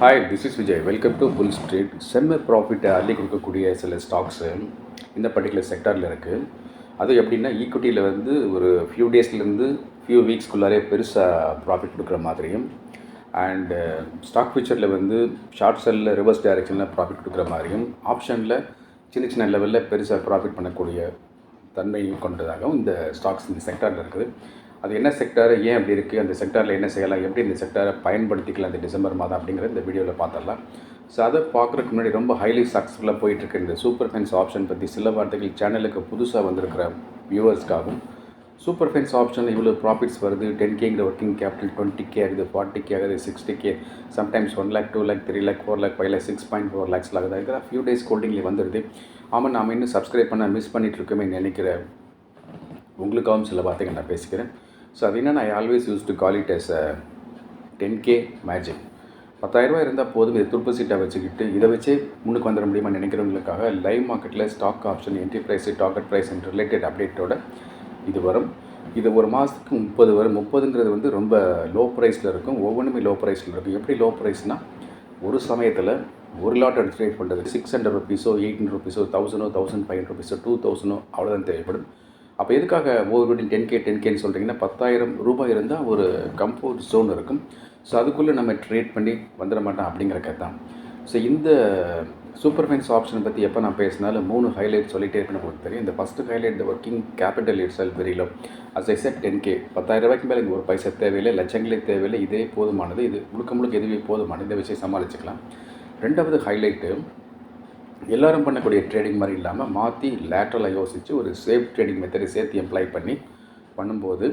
Hi this is Vijay welcome to bull street செம்ம ப்ராஃபிட்டை அள்ளி கொடுக்கக்கூடிய சில ஸ்டாக்ஸு இந்த பர்டிகுலர் செக்டாரில் இருக்குது அது எப்படின்னா ஈக்குவிட்டியில் வந்து ஒரு ஃபியூ டேஸ்லேருந்து ஃபியூ வீக்ஸ்க்குள்ளாரே பெருசாக ப்ராஃபிட் கொடுக்குற மாதிரியும் அண்டு ஸ்டாக் ஃபியூச்சரில் வந்து ஷார்ட் செல்லில் ரிவர்ஸ் டைரெக்ஷனில் ப்ராஃபிட் கொடுக்குற மாதிரியும் ஆப்ஷனில் சின்ன சின்ன லெவலில் பெருசாக ப்ராஃபிட் பண்ணக்கூடிய தன்மையும் கொண்டதாகவும் இந்த ஸ்டாக்ஸ் இந்த செக்டாரில் இருக்குது. அது என்ன செக்டார் ஏன் அப்படி இருக்குது அந்த செக்டாரில் என்ன செய்யலாம்? எப்படி இந்த செக்டாரை பயன்படுத்திக்கலாம் இந்த டிசம்பர் மாதம் அப்படிங்கிற இந்த வீடியோவில் பார்த்துடலாம். ஸோ அதை பார்க்குறதுக்கு முன்னாடி ரொம்ப ஹைலி சக்ஸஸ்ஃபுல்லாக போயிட்டுருக்கு இந்த சூப்பர் ஃபென்ஸ் ஆப்ஷன் பற்றி சில வார்த்தைகள் சேனலுக்கு புதுசாக வந்திருக்கிற வியூவர்ஸ்க்காகவும் சூப்பர் ஃபென்ஸ் ஆப்ஷனில் இவ்வளோ ப்ராஃபிட்ஸ் வருது. டென் கேங்கிற ஒர்க்கிங் கேபிட்டல் டுவெண்ட்டி கே ஆகுது ஃபார்ட்டி கே ஆகுது sixty K sometimes one lakh two lakh three lakh four lakh five lakh six point four லேக்ஸில் ஆகுது. இதெல்லாம் ஃபியூ டேஸ் ஹோல்டிங்கில் வந்துடுது ஆமாம் நாம் இன்னும் சப்ஸ்கிரைப் பண்ண மிஸ் பண்ணிட்டு இருக்கோமே நினைக்கிற உங்களுக்காகவும் சில வார்த்தைகள் நான் பேசிக்கிறேன். ஸோ அது என்னென்னா I always use to call it as ten K magic பத்தாயிரரூபா இருந்தால் போதும் இதை துருப்பு சீட்டை வச்சுக்கிட்டு இதை வச்சே முன்னுக்கு வந்துட முடியுமா நினைக்கிறவங்களுக்காக லைவ் மார்க்கெட்டில் stock option entry price target price and related அப்டேட்டோட இது வரும். இது ஒரு மாதத்துக்கு முப்பது வரும். முப்பதுங்கிறது வந்து ரொம்ப லோ ப்ரைஸில் இருக்கும். ஒவ்வொன்றுமே லோ ப்ரைஸில் இருக்கும். எப்படி லோ ப்ரைஸ்னால் ஒரு சமயத்தில் ஒரு லாட் எடுத்து ட்ரேட் பண்ணுறது சிக்ஸ் ஹண்ட்ரட் ருபீஸோ எயிட் ஹண்ட்ரட் ருபீஸோ தௌசண்டோ தௌசண்ட் ஃபைவ் ஹண்ட்ரட் ருபீஸோ டூ தௌசண்டோ அவ்வளோதான் தேவைப்படும். அப்போ எதுக்காக ஒவ்வொரு டென் கே டென் கேன்னு சொல்கிறீங்கன்னா பத்தாயிரம் ரூபாய் இருந்தால் ஒரு கம்ஃபோர்ட் ஜோன் இருக்கும். ஸோ அதுக்குள்ளே நம்ம ட்ரேட் பண்ணி வந்துட மாட்டோம் அப்படிங்கிறக்க தான். ஸோ இந்த சூப்பர் ஃபைன்ஸ் ஆப்ஷன் பற்றி எப்போ நான் பேசினாலும் மூணு ஹைலைட் சொல்லிகிட்டே இருப்பேன் உங்களுக்கு தெரியும். இந்த first highlight the working capital it sell very low as I set ten K பத்தாயிரம் ரூபாய்க்கு மேலே ஒரு பைசா தேவையில்லை லட்சங்களே தேவையில்லை. இதே போதுமானது. இது முழுக்க முழுக்க எதுவே போதுமானது. இந்த விஷயம் சமாளிச்சுக்கலாம். ரெண்டாவது ஹைலைட்டு எல்லோரும் பண்ணக்கூடிய ட்ரேடிங் மாதிரி இல்லாமல் மாற்றி லேட்ரலாக யோசித்து ஒரு சேஃப் ட்ரேடிங் மெத்தடை சேர்த்து எம்ப்ளாய் பண்ணி பண்ணும்போது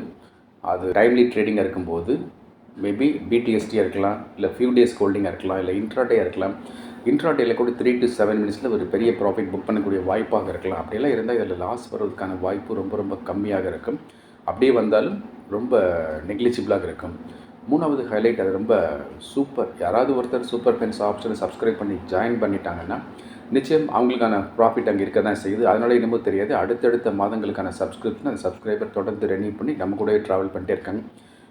அது டைம்லி ட்ரேடிங்காக இருக்கும்போது மேபி பிடிஎஸ்டியாக இருக்கலாம் இல்லை ஃபியூ டேஸ் ஹோல்டிங்காக இருக்கலாம் இல்லை இன்ட்ராடேயாக இருக்கலாம். இன்ட்ராடேயில் கூட த்ரீ டு செவன் மினிட்ஸில் ஒரு பெரிய ப்ராஃபிட் புக் பண்ணக்கூடிய வாய்ப்பாக இருக்கலாம். அப்படியெல்லாம் இருந்தால் இதில் லாஸ் வர்றதுக்கான வாய்ப்பு ரொம்ப ரொம்ப கம்மியாக இருக்கும். அப்படியே வந்தாலும் ரொம்ப நெக்லிஜிபிளாக இருக்கும். மூணாவது ஹைலைட் அது ரொம்ப சூப்பர் யாராவது ஒருத்தர் சூப்பர் ஃபென்ஸ் ஆப்ஷனை சப்ஸ்கிரைப் பண்ணி ஜாயின் பண்ணிட்டாங்கன்னா நிச்சயம் அவங்களுக்கான ப்ராஃபிட் அங்கே இருக்க தான் செய்யுது. அதனால் என்னமோ தெரியாது. அடுத்தடுத்த மாதங்களுக்கான சப்ஸ்கிரிப்ஷன் அந்த சப்ஸ்கிரைபர் தொடர்ந்து ரெனியூ பண்ணி நம்ம கூடவே ட்ராவல் பண்ணிட்டே இருக்காங்க.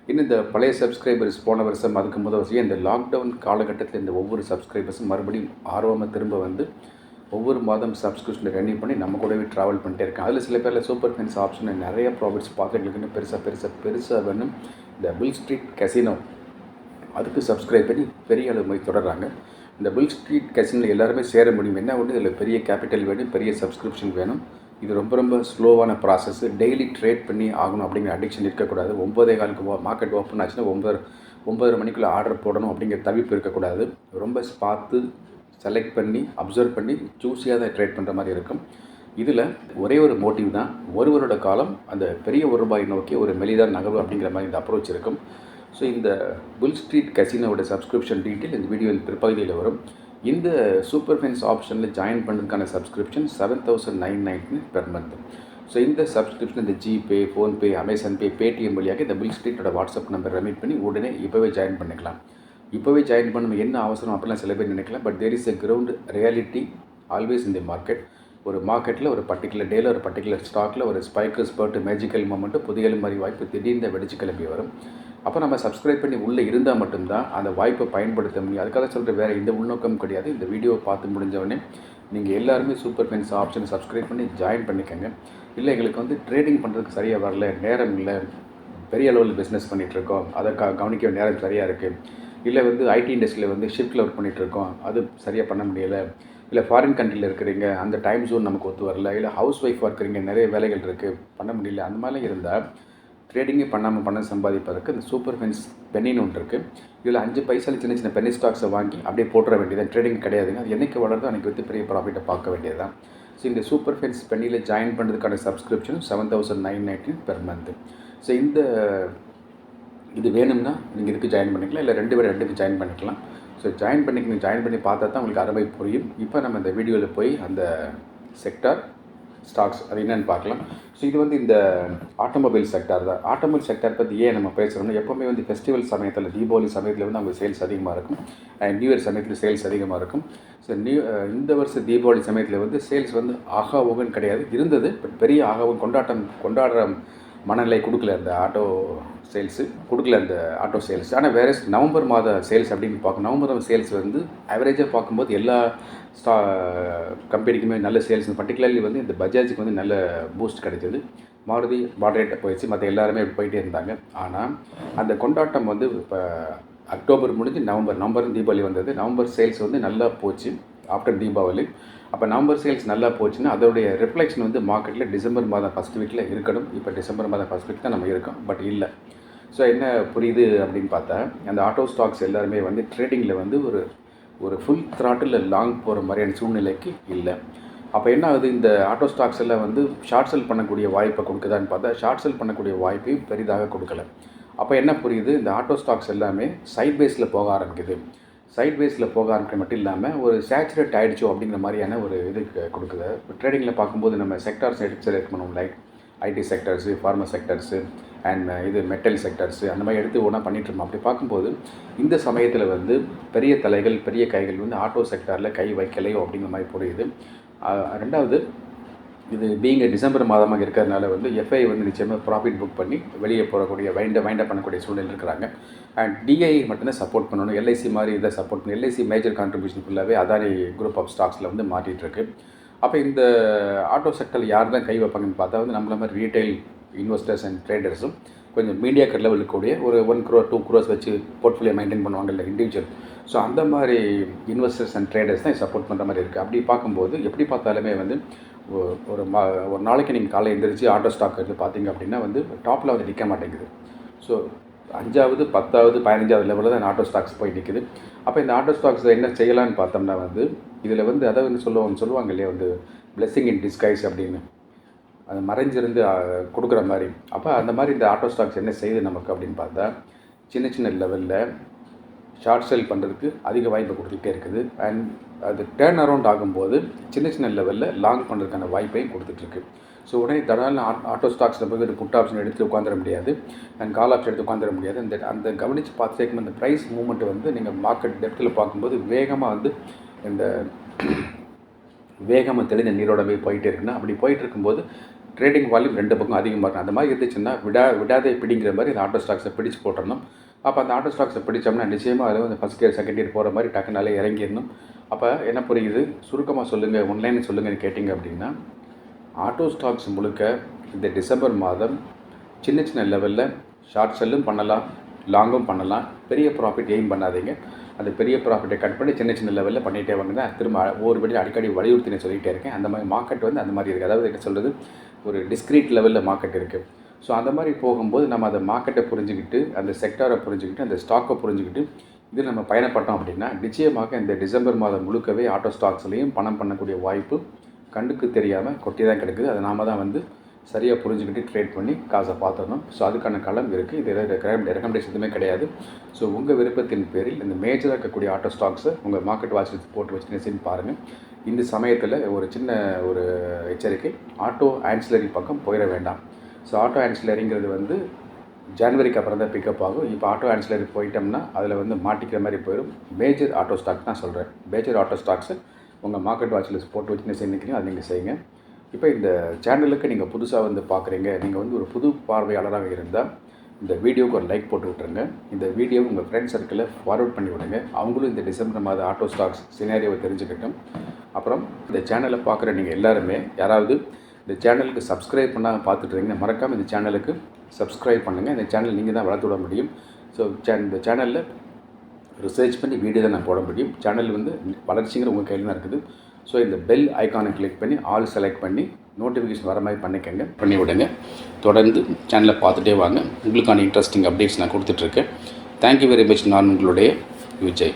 இன்னும் இந்த பழைய சப்ஸ்கிரைபர்ஸ் போன வருஷம் அதுக்கு முதல் வருஷம் இந்த லாக்டவுன் காலகட்டத்தில் இந்த ஒவ்வொரு சப்ஸ்கிரைபர்ஸும் மறுபடியும் ஆர்வமாக திரும்ப வந்து ஒவ்வொரு மாதம் சப்ஸ்கிரிப்ஷனை ரெனியூ பண்ணி நம்ம கூடவே ட்ராவல் பண்ணிட்டே இருக்கேன் அதில் சில பேரில் சூப்பர் ஃபென்ஸ் ஆப்ஷன் நிறைய ப்ராஃபிட்ஸ் பார்க்குறதுக்குன்னு பெருசாக பெருசாக பெருசாக வேணும். இந்த பில் ஸ்ட்ரீட் கசினோ அதுக்கு சப்ஸ்கிரைப் பண்ணி பெரிய அளவு மாதிரி தொடர்றாங்க. இந்த பில் ஸ்ட்ரீட் கசினில் எல்லாருமே சேர முடியும். என்ன ஒன்று இதில் பெரிய கேபிட்டல் வேணும் பெரிய சப்ஸ்கிரிப்ஷன் வேணும். இது ரொம்ப ரொம்ப ஸ்லோவான ப்ராசஸ் டெய்லி ட்ரேட் பண்ணி ஆகணும் அப்படிங்கிற அடிக்ஷன் இருக்கக்கூடாது. ஒம்பதே காலுக்கு மார்க்கெட் ஓப்பன் ஆச்சுன்னா ஒம்பது ஒம்பதரை மணிக்குள்ளே ஆர்டர் போடணும் அப்படிங்கிற தவிப்பு இருக்கக்கூடாது. ரொம்ப பார்த்து செலக்ட் பண்ணி அப்சர்வ் பண்ணி சூஸியாக தான் ட்ரேட் பண்ணுற மாதிரி இருக்கும். இதில் ஒரே ஒரு மோட்டிவ் தான் ஒரு வருட காலம் அந்த பெரிய ஒரு ரூபாய் நோக்கி ஒரு மெலிதான் நகர்வு அப்படிங்கிற மாதிரி இந்த அப்ரோச் இருக்கும். ஸோ இந்த புல் ஸ்ட்ரீட் கசினோட சப்ஸ்கிரிப்ஷன் டீட்டெயில் இந்த வீடியோவில் பிற்பகுதியில் வரும். இந்த சூப்பர் ஃபென்ஸ் ஆப்ஷனில் ஜாயின் பண்ணுறதுக்கான subscription seven thousand nine ninety per month so இந்த சப்ஸ்கிரிப்ஷன் இந்த GPay PhonePe Amazon pay Paytm வழியாக இந்த பில் ஸ்ட்ரீட்டோட வாட்ஸ்அப் நம்பர் ரெமிட் பண்ணி உடனே இப்போவே ஜாயின் பண்ணிக்கலாம். இப்போவே ஜாயின் பண்ண என்ன அவசரம் அப்படிலாம் சில பேர் நினைக்கலாம். But there is a ground reality always இந்த மார்க்கெட் ஒரு மார்க்கெட்டில் ஒரு பர்டிகுலர் டேயில் ஒரு பர்டிகுலர் ஸ்டாக்கில் ஒரு ஸ்பைக்கு ஸ்பர்ட்டு மேஜிக்கல் மூமெண்ட்டு புதிய மாதிரி வாய்ப்பு திடீர்னு வெடிச்சு கிளம்பி வரும். அப்போ நம்ம சப்ஸ்கிரைப் பண்ணி உள்ளே இருந்தால் மட்டும்தான் அந்த வாய்ப்பை பயன்படுத்த முடியும். அதுக்காக சொல்கிற வேறு எந்த உள்நோக்கம் கிடையாது. இந்த வீடியோவை பார்த்து முடிஞ்சவொடனே நீங்கள் எல்லாருமே சூப்பர் ஃபென்ஸ் ஆப்ஷனை சப்ஸ்கிரைப் பண்ணி ஜாயின் பண்ணிக்கோங்க. இல்லை எங்களுக்கு வந்து ட்ரேடிங் பண்ணுறதுக்கு சரியாக வரல நேரம் இல்லை பெரிய அளவில் பிஸ்னஸ் பண்ணிகிட்ருக்கோம் அதை க கவனிக்க நேரம் சரியாக இருக்குது இல்லை வந்து ஐடி இண்டஸ்ட்ரியில் வந்து ஷிஃப்ட்டில் ஒர்க் பண்ணிகிட்ருக்கோம் அது சரியாக பண்ண முடியலை. இல்லை ஃபாரின் கண்ட்ரியில் இருக்கிறீங்க அந்த டைம் ஜோன் நமக்கு ஒத்து வரல இல்லை ஹவுஸ் ஒய்ஃபாக இருக்கிறீங்க நிறைய வேலைகள் இருக்குது பண்ண முடியல அந்த மாதிரிலாம் இருந்தால் ட்ரேடிங்கே பண்ணாமல் பண்ண சம்பாதிப்பதற்கு இந்த சூப்பர் ஃபென்ஸ் பென்னின்னு ஒன்று இருக்குது இதில் அஞ்சு பைசாவில் சின்ன சின்ன பென்னி ஸ்டாக்ஸை வாங்கி அப்படியே போட்டுற வேண்டியது ட்ரேடிங் கிடையாதுங்க. அது என்றைக்கு வளருதோ அன்றைக்கி வித்து பெரிய ப்ராஃபிட்டை பார்க்க வேண்டியது தான் ஸோ இந்த சூப்பர் ஃபென்ஸ் பென்னியில் ஜாயின் பண்ணுறதுக்கான subscription seven thousand nine nineteen per month so இந்த இது வேணும்னா நீங்கள் இதுக்கு ஜாயின் பண்ணிக்கலாம் இல்லை ரெண்டு பேர் ரெண்டுக்கு ஜாயின் பண்ணிக்கலாம். ஸோ ஜாயின் பண்ணிக்கணும் ஜாயின் பண்ணி பார்த்தா தான் உங்களுக்கு அருமை புரியும். இப்போ நம்ம இந்த வீடியோவில் போய் அந்த செக்டார் ஸ்டாக்ஸ் அது என்னென்னு பார்க்கலாம். ஸோ இது வந்து இந்த ஆட்டோமொபைல் செக்டார் தான். ஆட்டோமொபைல் செக்டார் பற்றி ஏன் நம்ம பேசுகிறோம்னா எப்போவுமே வந்து ஃபெஸ்டிவல் சமயத்தில் தீபாவளி சமயத்தில் வந்து அவங்க சேல்ஸ் அதிகமாக இருக்கும். அண்ட் நியூ இயர் சமயத்தில் சேல்ஸ் அதிகமாக இருக்கும். ஸோ நியூ இந்த வருஷம் தீபாவளி சமயத்தில் வந்து சேல்ஸ் வந்து ஆகா ஓகன் கிடையாது. இருந்தது பட் பெரிய ஆகவும் கொண்டாட்டம் கொண்டாடுற மனநிலை கொடுக்கல அந்த ஆட்டோ சேல்ஸு கொடுக்கல அந்த ஆட்டோ சேல்ஸ் ஆனால் வேறு நவம்பர் மாத சேல்ஸ் அப்படின்னு பார்க்க நவம்பர் சேல்ஸ் வந்து ஆவரேஜாக பார்க்கும்போது எல்லா ஸ்டா கம்பெனிக்குமே நல்ல சேல்ஸ் பர்டிகுலர்லி வந்து இந்த பஜாஜுக்கு வந்து நல்ல பூஸ்ட் கிடைச்சது. மாருதி மாடரேட்டாக போயிடுச்சு. மற்ற எல்லாருமே இப்படி போயிட்டே இருந்தாங்க. ஆனால் அந்த கொண்டாட்டம் வந்து இப்போ அக்டோபர் முடிஞ்சு நவம்பர் நவம்பர் தீபாவளி வந்தது. நவம்பர் சேல்ஸ் வந்து நல்லா போச்சு. ஆஃப்டர் தீபாவளி. அப்போ நவம்பர் சேல்ஸ் நல்லா போச்சுன்னா அதோடைய ரிஃப்ளெக்ஷன் வந்து மார்க்கெட்டில் டிசம்பர் மாதம் ஃபஸ்ட் வீக்கில் இருக்கணும். இப்போ டிசம்பர் மாதம் ஃபஸ்ட் வீக் தான் நம்ம இருக்கோம். பட் இல்லை. ஸோ என்ன புரியுது அப்படின்னு பார்த்தா அந்த ஆட்டோ ஸ்டாக்ஸ் எல்லாருமே வந்து ட்ரேடிங்கில் வந்து ஒரு ஒரு ஃபுல் த்ராட்டில் லாங் போகிற மாதிரியான சூழ்நிலைக்கு இல்லை. அப்போ என்ன ஆகுது? இந்த ஆட்டோ ஸ்டாக்ஸ் எல்லாம் வந்து ஷார்ட் செல் பண்ணக்கூடிய வாய்ப்பை கொடுக்குதான்னு பார்த்தா ஷார்ட் செல் பண்ணக்கூடிய வாய்ப்பையும் பெரிதாக கொடுக்கல. அப்போ என்ன புரியுது? இந்த ஆட்டோ ஸ்டாக்ஸ் எல்லாமே சைட் பேஸில் போக ஆரம்பிக்குது. சைட்வேஸில் போக ஆரம்பிக்க மட்டும் இல்லாமல் ஒரு சேச்சுரேட் ஆகிடுச்சோ அப்படிங்கிற மாதிரியான ஒரு இது கொடுக்குது. இப்போ ட்ரேடிங்கில் பார்க்கும்போது நம்ம செக்டார்ஸ் எடுத்து செலக்ட் பண்ணுவோம் like IT sectors pharma sectors and இது மெட்டல் செக்டர்ஸு அந்த மாதிரி எடுத்து ஒன்றா பண்ணிகிட்ருக்கோம் அப்படி பார்க்கும்போது இந்த சமயத்தில் வந்து பெரிய தலைகள் பெரிய கைகள் வந்து ஆட்டோ செக்டாரில் கை வைக்கலையோ அப்படிங்கிற மாதிரி புரியுது. ரெண்டாவது இது பீங்க டிசம்பர் மாதமாக இருக்கிறதுனால வந்து எஃப்ஐ வந்து நிச்சயமாக ப்ராஃபிட் புக் பண்ணி வெளியே போகக்கூடிய வைண்ட வைண்டப் பண்ணக்கூடிய சூழ்நிலை இருக்கிறாங்க. அண்ட் டிஐ மட்டும்தான் சப்போர்ட் பண்ணணும். எல்ஐசி மாதிரி இதை சப்போர்ட் பண்ணணும் எல்ஐசி மேஜர் கான்ட்ரிபியூஷன் ஃபுல்லாகவே அதானி குரூப் ஆஃப் ஸ்டாக்ஸில் வந்து மாட்டிகிட்டு இருக்கு. அப்போ இந்த ஆட்டோ செக்டரில் யார் தான் கை வைப்பாங்கன்னு பார்த்தா வந்து நம்மள மாதிரி ரீட்டைல் இன்வெஸ்டர்ஸ் அண்ட் ட்ரேடர்ஸும் கொஞ்சம் மீடியா கட் லெவலுக்கு கூடிய ஒரு ஒன் க்ரோர் டூ க்ரோஸ் வச்சு போர்ட்ஃபோலியோ மெயின்டைன் பண்ணுவாங்கல்ல இண்டிவிஜுவல் ஸோ அந்த மாதிரி இன்வெஸ்டர்ஸ் அண்ட் ட்ரேடர்ஸ் தான் சப்போர்ட் பண்ணுற மாதிரி இருக்குது அப்படி பார்க்கும்போது எப்படி பார்த்தாலுமே வந்து ஒரு மா ஒரு நாளைக்கு நீங்கள் காலையில் எழுந்திரிச்சு ஆட்டோ ஸ்டாக் எடுத்து பார்த்தீங்க அப்படின்னா வந்து டாப்பில் வந்து நிற்க மாட்டேங்குது. ஸோ அஞ்சாவது பத்தாவது பதினஞ்சாவது லெவலில் தான் ஆட்டோ ஸ்டாக்ஸ் போய் நிற்குது அப்போ இந்த ஆட்டோ ஸ்டாக்ஸ் என்ன செய்யலாம்னு பார்த்தோம்னா வந்து இதில் வந்து அதை வந்து சொல்லுவாங்க சொல்லுவாங்க இல்லையா வந்து பிளெஸ்ஸிங் இன் டிஸ்கைஸ் அப்படின்னு. அது மறைஞ்சிருந்து கொடுக்குற மாதிரி. அப்போ அந்த மாதிரி இந்த ஆட்டோ ஸ்டாக்ஸ் என்ன செய்யுது நமக்கு அப்படின்னு பார்த்தா சின்ன சின்ன லெவலில் ஷார்ட் செல் பண்ணுறதுக்கு அதிக வாய்ப்பு கொடுத்துக்கிட்டே இருக்குது. அண்ட் அது டேர்ன் அரவுண்ட் ஆகும்போது சின்ன சின்ன லெவலில் லாங் பண்ணுறதுக்கான வாய்ப்பையும் கொடுத்துட்ருக்கு. ஸோ உடனே தடால் ஆட்டோ ஸ்டாக்ஸில் போய் ஒரு புட் ஆப்ஷன் எடுத்து உட்காந்துட முடியாது. அண்ட் கால் ஆப்ஷன் எடுத்து உட்காந்துட முடியாது. அந்த அந்த கவனித்து பார்த்துட்டே அந்த ப்ரைஸ் மூவ்மெண்ட் வந்து நீங்கள் மார்க்கெட் டெப்த்தில் பார்க்கும்போது வேகமாக வந்து இந்த வேகமாக தெளிந்த நீரோட போய் போயிட்டே இருக்குன்னா அப்படி போயிட்டு இருக்கும்போது ட்ரேடிங் வால்யூம் ரெண்டு பக்கம் அதிகமாக இருக்கும். அந்த மாதிரி இருந்துச்சுன்னா விடா விடாதே பிடிங்கிற மாதிரி இந்த ஆட்டோ ஸ்டாக்ஸை பிடிச்சு போட்டுறணும் அப்போ அந்த ஆட்டோ ஸ்டாக்ஸை பிடிச்சோம்னா நிச்சயமாக அதில் வந்து ஃபஸ்ட் இயர் செகண்ட் இயர் போகிற மாதிரி டக்குனாலே இறங்கிடணும். அப்போ என்ன புரியுது? சுருக்கமாக சொல்லுங்கள் ஒன்லைன் சொல்லுங்கன்னு கேட்டிங்க அப்படின்னா ஆட்டோ ஸ்டாக்ஸ் முழுக்க இந்த டிசம்பர் மாதம் சின்ன சின்ன லெவலில் ஷார்ட் செல்லும் பண்ணலாம் லாங்கும் பண்ணலாம். பெரிய ப்ராஃபிட் எய்ம் பண்ணாதீங்க. அந்த பெரிய ப்ராஃபிட்டை கட் பண்ணி சின்ன சின்ன லெவலில் பண்ணிகிட்டே வாங்க. தான் திரும்ப ஒவ்வொரு படி அடிக்கடி வலியுறுத்தி நான் சொல்லிகிட்டே இருக்கேன். அந்த மாதிரி மார்க்கெட் வந்து அந்த மாதிரி இருக்குது அதாவது என்ன சொல்கிறது ஒரு டிஸ்க்ரீட் லெவலில் மார்க்கெட் இருக்குது ஸோ அந்த மாதிரி போகும்போது நம்ம அந்த மார்க்கெட்டை புரிஞ்சுக்கிட்டு அந்த செக்டாரை புரிஞ்சுக்கிட்டு அந்த ஸ்டாக்கை புரிஞ்சுக்கிட்டு இது நம்ம பயணப்பட்டோம் அப்படின்னா நிச்சயமாக இந்த டிசம்பர் மாதம் முழுக்கவே ஆட்டோ ஸ்டாக்ஸ்லேயும் பணம் பண்ணக்கூடிய வாய்ப்பு கண்ணுக்கு தெரியாமல் கொட்டி தான் கிடக்குது. அதை நாம் தான் வந்து சரியாக புரிஞ்சுக்கிட்டு ட்ரேட் பண்ணி காசை பார்த்துடணும். ஸோ அதுக்கான களம் இருக்குது இது ரெக்கமெண்டேஷன் எதுவுமே கிடையாது. ஸோ உங்கள் விருப்பத்தின் பேரில் இந்த மேஜராக இருக்கக்கூடிய ஆட்டோ ஸ்டாக்ஸை உங்கள் மார்க்கெட் வாட்ச் போட்டு வச்சு பாருங்கள் இந்த சமயத்தில் ஒரு சின்ன ஒரு எச்சரிக்கை ஆட்டோ ஆன்சிலரி பக்கம் போயிட வேண்டாம். ஸோ ஆட்டோ ஆன்சிலரிங்கிறது வந்து ஜனவரிக்கு அப்புறம் தான் பிக்கப் ஆகும். இப்போ ஆட்டோ ஆன்சிலரி போயிட்டோம்னா அதில் வந்து மாட்டிக்கிற மாதிரி போயிடும். மேஜர் ஆட்டோ ஸ்டாக் தான் சொல்கிறேன் மேஜர் ஆட்டோ ஸ்டாக்ஸை உங்கள் மார்க்கெட் வாட்சில் போட்டு வச்சு என்ன செய்யணும் அதை நீங்கள் செய்யுங்க. இப்போ இந்த சேனலுக்கு நீங்கள் புதுசாக வந்து பார்க்குறீங்க நீங்கள் வந்து ஒரு புது பார்வையாளராக இருந்தால் இந்த வீடியோவுக்கு ஒரு லைக் போட்டு விட்ருங்க இந்த வீடியோ உங்கள் ஃப்ரெண்ட் சர்க்கிளில் ஃபார்வர்ட் பண்ணி விடுங்க. அவங்களும் இந்த டிசம்பர் மாத ஆட்டோ ஸ்டாக்ஸ் சினாரியோவை தெரிஞ்சுக்கிட்டோம். அப்புறம் இந்த சேனலை பார்க்குற நீங்கள் எல்லாருமே யாராவது இந்த சேனலுக்கு சப்ஸ்கிரைப் பண்ணால் பார்த்துட்டு இருக்கீங்கன்னா மறக்காமல் இந்த சேனலுக்கு சப்ஸ்கிரைப் பண்ணுங்கள் இந்த சேனல் நீங்கள் தான் வளர்த்து விட முடியும். ஸோ சே இந்த சேனலில் ரிசர்ச் பண்ணி வீடியோ தான் நான் போட முடியும். சேனல் வந்து வளர்ச்சிங்கிற உங்கள் கையில் தான் இருக்குது. ஸோ இந்த பெல் ஐக்கானை கிளிக் பண்ணி ஆல் செலக்ட் பண்ணி நோட்டிஃபிகேஷன் வர மாதிரி பண்ணிக்கங்க. பண்ணி விடுங்க. தொடர்ந்து சேனலை பார்த்துட்டே வாங்க. உங்களுக்கான இன்ட்ரெஸ்டிங் அப்டேட்ஸ் நான் கொடுத்துட்ருக்கேன் தேங்க்யூ வெரி மச் நான் உங்களுடைய விஜய்.